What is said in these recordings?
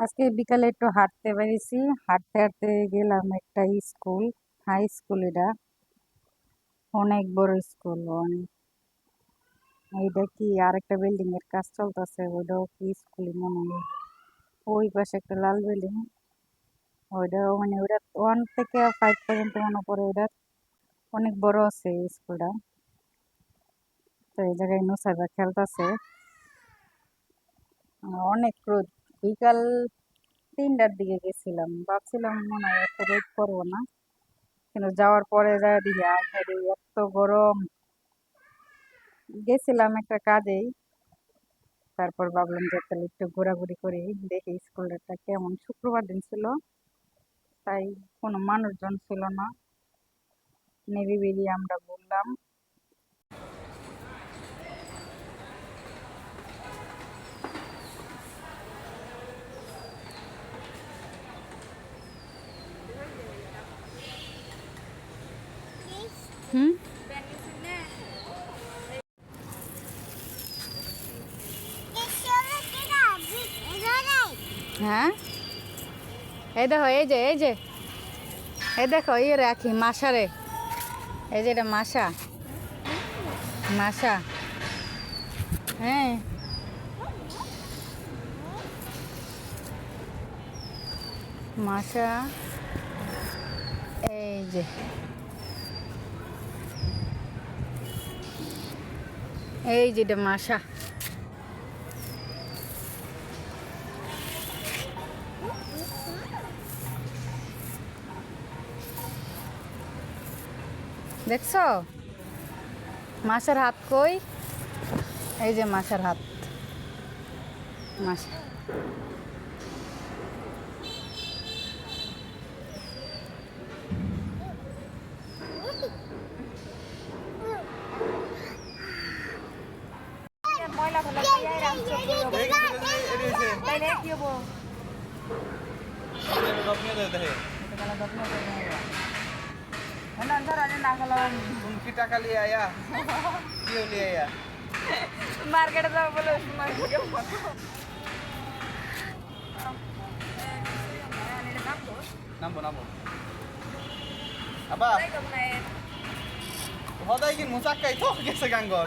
আজকে বিকালে একটু হাঁটতে বেরিয়েছি। হাঁটতে হাঁটতে গেলাম একটা স্কুল হাই স্কুল এটা। অনেক বড় স্কুল, অনেক। এইটা কি আরেকটা বিল্ডিং এর কাজ চলতেছে? ওইটাও কি স্কুলই মনে হয়। ওই পাশে একটা লাল বিল্ডিং ওইটাও মানে ওইটা ওয়ান থেকে ফাইভ পর্যন্ত মনে পড়ে ওইটা। অনেক বড় আছে স্কুলটা তো এই জায়গায় নুসাইবা খেলতেছে। অনেক রোদ। বিকাল তিনটার দিকে গেছিলাম। ভাবছিলাম মনে হয় এত রোদ করব না। কিন্তু যাওয়ার পরে যা দিকে আহারে এত গরম। গেছিলাম একটা কাজেই। তারপর ভাবলাম যে তাহলে একটু ঘোরাঘুরি করি। দেখি স্কুলটা কেমন। শুক্রবার দিন ছিল। তাই কোনো মানুষজন ছিল না। নিরিবিলি আমরা বললাম হুম হ্যাঁ? এই দেখো, এই যে এই যে। এই দেখো, এই রাখি মাসা রে। এই যে এটা মাসা মাসা হ্যাঁ। মাসা এই যে। এই যেটা মাসা দেখছ? মাছের হাত কই? এই যে মাছের হাত। মাছ ময়লা ফেলা তাইলে কি হব? মার্কেটে যাব বলে নামবো নামবো। আবার হদায় কি মুচাক খাই তো গেছে গাঙ্গর।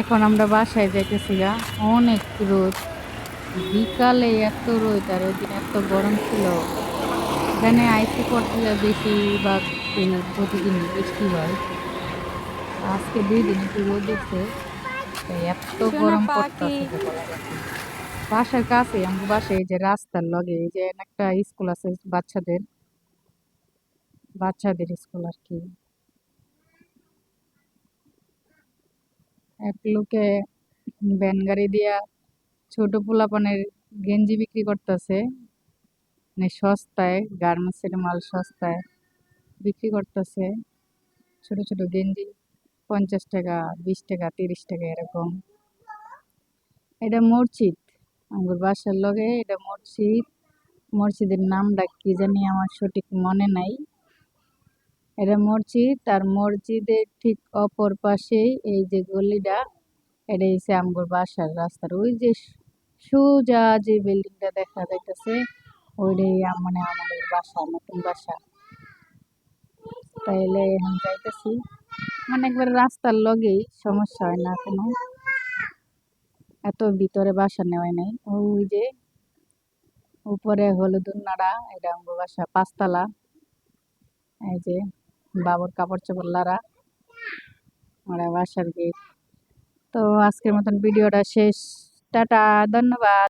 এখন আমরা বাসায় যাইতেছি গা অনেক রোদ। বিকালে এত রোদ আর ওই দিন এত গরম ছিল। এখানে আইসি পড়ছিল বেশিরভাগ দিন প্রতিদিন বৃষ্টি হয়। আজকে দুই দিন একটু রোদ দিচ্ছে এত গরম পড়তেছে বাসার কাছে আমাদের বাসায় এই যে রাস্তার লগে, এই যে একটা স্কুল আছে বাচ্চাদের বাচ্চাদের স্কুল আর কি। এক লোকে ভ্যান গাড়ি দিয়া ছোট পোলাপানের গেঞ্জি বিক্রি করতেছে মানে সস্তায়, গার্মেন্টসের মাল সস্তায় বিক্রি করতেছে। ছোট ছোট গেঞ্জি, পঞ্চাশ টাকা, বিশ টাকা, তিরিশ টাকা এরকম। এটা মসজিদ। আমার বাসার লগে এটা মসজিদ। মসজিদের নামটা কি জানি আমার সঠিক মনে নাই। এটা মসজিদ আর মসজিদের ঠিক অপর পাশেই এই যে গলিটা, এটা হচ্ছে আমগর বাসার রাস্তার। ওই যে সোজা যে বিল্ডিংটা দেখা যাইতেছে, ওইটাই মানে আমাদের বাসা নতুন বাসা। তাইলে এখন যাইতেছি। মানে একবার রাস্তার লগেই সমস্যা হয় না কোনো। এত ভিতরে বাসা নেওয়াই নাই। ওই যে উপরে হলুদুর নাড়া এটা অঙ্গ বাসা পাঁচতলা। এই যে বাবুর কাপড় চোপড় লারা, ওরা বাসার গেট। তো আজকের মতন ভিডিওটা শেষ। টাটা, ধন্যবাদ।